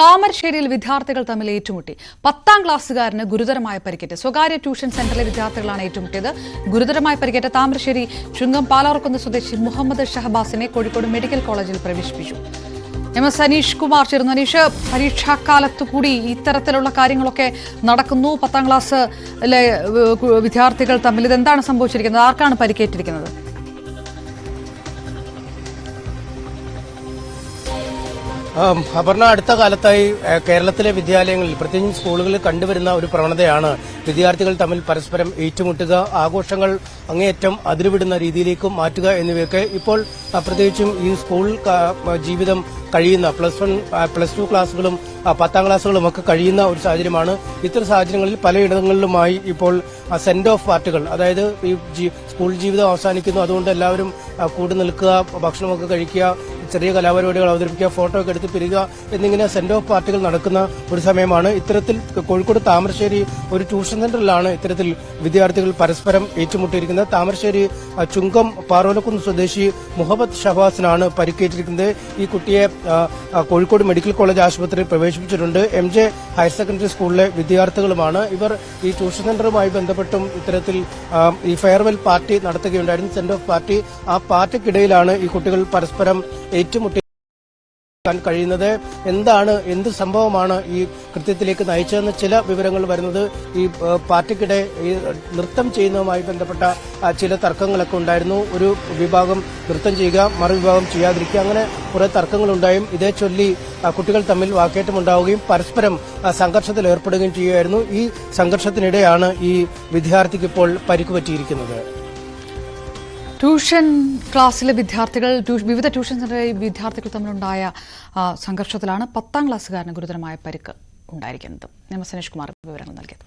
താമരശ്ശേരിയിൽ വിദ്യാർത്ഥികൾ തമ്മിൽ ഏറ്റുമുട്ടി. പത്താം ക്ലാസ്സുകാരന് ഗുരുതരമായ പരിക്കേറ്റ്. സ്വകാര്യ ട്യൂഷൻ സെന്ററിലെ വിദ്യാർത്ഥികളാണ് ഏറ്റുമുട്ടിയത്. ഗുരുതരമായ പരിക്കേറ്റ താമരശ്ശേരി ചുങ്കം പാലാർക്കുന്ന് സ്വദേശി മുഹമ്മദ് ഷഹബാസിനെ കോഴിക്കോട് മെഡിക്കൽ കോളേജിൽ പ്രവേശിപ്പിച്ചു. എം എസ് അനീഷ് കുമാർ ചേർന്നു അനീഷ് പരീക്ഷാക്കാലത്ത് കൂടി ഇത്തരത്തിലുള്ള കാര്യങ്ങളൊക്കെ നടക്കുന്നു. പത്താം ക്ലാസ്സിലെ വിദ്യാർത്ഥികൾ തമ്മിൽ ഇതെന്താണ് സംഭവിച്ചിരിക്കുന്നത്? ആർക്കാണ് പരിക്കേറ്റിരിക്കുന്നത്? അപർണ അടുത്ത കാലത്തായി കേരളത്തിലെ വിദ്യാലയങ്ങളിൽ പ്രത്യേകിച്ചും സ്കൂളുകളിൽ കണ്ടുവരുന്ന ഒരു പ്രവണതയാണ് വിദ്യാർത്ഥികൾ തമ്മിൽ പരസ്പരം ഏറ്റുമുട്ടുക ആഘോഷങ്ങൾ അങ്ങേയറ്റം അതിരുവിടുന്ന രീതിയിലേക്കും മാറ്റുക എന്നിവയൊക്കെ ഇപ്പോൾ പ്രത്യേകിച്ചും ഈ സ്കൂൾ ജീവിതം കഴിയുന്ന പ്ലസ് വൺ പ്ലസ് ടു ക്ലാസ്സുകളും പത്താം ക്ലാസ്സുകളും ഒക്കെ കഴിയുന്ന ഒരു സാഹചര്യമാണ്. ഇത്തരം സാഹചര്യങ്ങളിൽ പലയിടങ്ങളിലുമായി ഇപ്പോൾ സെന്റ് ഓഫ് പാർട്ടികൾ അതായത് ഈ സ്കൂൾ ജീവിതം അവസാനിക്കുന്നു അതുകൊണ്ട് എല്ലാവരും കൂടി നിൽക്കുക ഭക്ഷണമൊക്കെ കഴിക്കുക ചെറിയ കലാപരിപാടികൾ അവതരിപ്പിക്കുക ഫോട്ടോ ഒക്കെ എടുത്ത് പിരിക എന്നിങ്ങനെ സെന്റ് ഓഫ് പാർട്ടികൾ നടക്കുന്ന ഒരു സമയമാണ്. ഇത്തരത്തിൽ കോഴിക്കോട് താമരശ്ശേരി ഒരു ട്യൂഷൻ സെന്ററിലാണ് ഇത്തരത്തിൽ വിദ്യാർത്ഥികൾ പരസ്പരം ഏറ്റുമുട്ടിയിരിക്കുന്നത്. താമരശ്ശേരി ചുങ്കം പാറോലക്കുന്ന് സ്വദേശി മുഹമ്മദ് ഷഹബാസിനാണ് പരിക്കേറ്റിരിക്കുന്നത്. ഈ കുട്ടിയെ കോഴിക്കോട് മെഡിക്കൽ കോളേജ് ആശുപത്രിയിൽ പ്രവേശിപ്പിച്ചിട്ടുണ്ട്. എം ജെ ഹയർ സെക്കൻഡറി സ്കൂളിലെ വിദ്യാർത്ഥികളുമാണ്. ഇവർ ഈ ട്യൂഷൻ സെന്ററുമായി ബന്ധപ്പെട്ടും ഇത്തരത്തിൽ ഈ ഫെയർവെൽ പാർട്ടി നടത്തുകയുണ്ടായിരുന്നു സെന്റ് ഓഫ് പാർട്ടി ആ പാർട്ടിക്കിടയിലാണ് ഈ കുട്ടികൾ പരസ്പരം ഏറ്റുമുട്ടി കഴിയുന്നത്? എന്താണ് എന്ത് സംഭവമാണ് ഈ കൃത്യത്തിലേക്ക് നയിച്ചതെന്ന് ചില വിവരങ്ങൾ വരുന്നത്? ഈ പാർട്ടിക്കിടെ ഈ നൃത്തം ചെയ്യുന്നതുമായി ബന്ധപ്പെട്ട ചില തർക്കങ്ങളൊക്കെ ഉണ്ടായിരുന്നു. ഒരു വിഭാഗം നൃത്തം ചെയ്യുക മറുവിഭാഗം ചെയ്യാതിരിക്കുക അങ്ങനെ കുറെ തർക്കങ്ങളുണ്ടായും. ഇതേ ചൊല്ലി കുട്ടികൾ തമ്മിൽ വാക്കേറ്റമുണ്ടാവുകയും പരസ്പരം സംഘർഷത്തിൽ ഏർപ്പെടുകയും ചെയ്യുമായിരുന്നു ഈ സംഘർഷത്തിനിടെയാണ് ഈ വിദ്യാർത്ഥിക്ക് ഇപ്പോൾ പരിക്ക് പറ്റിയിരിക്കുന്നത്. ട്യൂഷൻ ക്ലാസ്സിലെ വിദ്യാർത്ഥികൾ വിവിധ ട്യൂഷൻ സെന്ററിലെ വിദ്യാർത്ഥികൾ തമ്മിലുണ്ടായ സംഘർഷത്തിലാണ് പത്താം ക്ലാസ്സുകാരന് ഗുരുതരമായ പരിക്ക് ഉണ്ടായിരിക്കുന്നത്. എസ് കുമാർ വിവരങ്ങൾ നൽകിയത്.